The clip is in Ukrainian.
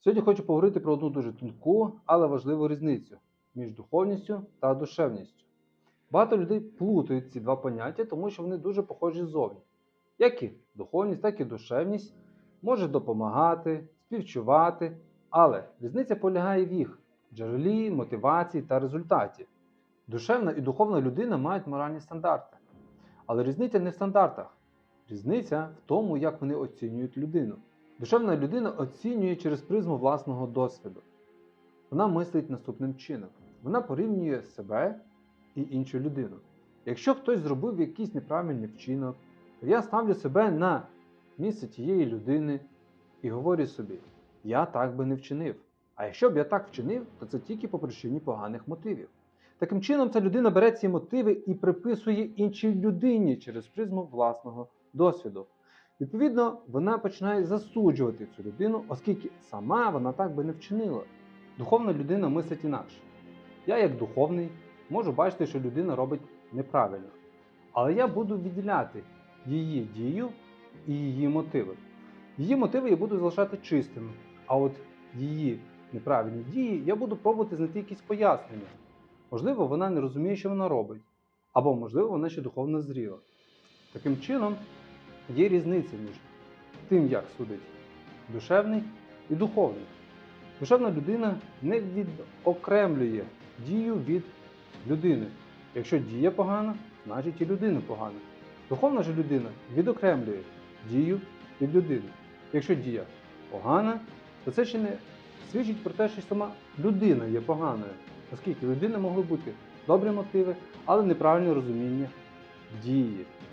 Сьогодні хочу поговорити про одну дуже тонку, але важливу різницю між духовністю та душевністю. Багато людей плутають ці два поняття, тому що вони дуже похожі ззовні. Як і духовність, так і душевність може допомагати, співчувати, але різниця полягає в їх джерелі, мотивації та результаті. Душевна і духовна людина мають моральні стандарти. Але різниця не в стандартах. Різниця в тому, як вони оцінюють людину. Душевна людина оцінює через призму власного досвіду. Вона мислить наступним чином: вона порівнює себе і іншу людину. Якщо хтось зробив якийсь неправильний вчинок, то я ставлю себе на місце тієї людини і говорю собі: я так би не вчинив. А якщо б я так вчинив, то це тільки по причині поганих мотивів. Таким чином, ця людина бере ці мотиви і приписує іншій людині через призму власного досвіду. Відповідно, вона починає засуджувати цю людину, оскільки сама вона так би не вчинила. Духовна людина мислить інакше. Я, як духовний, можу бачити, що людина робить неправильно. Але я буду відділяти її дію і її мотиви. Її мотиви я буду залишати чистими, а от її неправильні дії я буду пробувати знайти якісь пояснення. Можливо, вона не розуміє, що вона робить, або, можливо, вона ще духовно зріла. Таким чином, є різниця між тим, як судить душевний і духовний. Душевна людина не відокремлює дію від людини. Якщо дія погана, значить і людина погана. Духовна ж людина відокремлює дію від людини. Якщо дія погана, то це ще не свідчить про те, що сама людина є поганою, оскільки у людини могли бути добрі мотиви, але неправильне розуміння дії.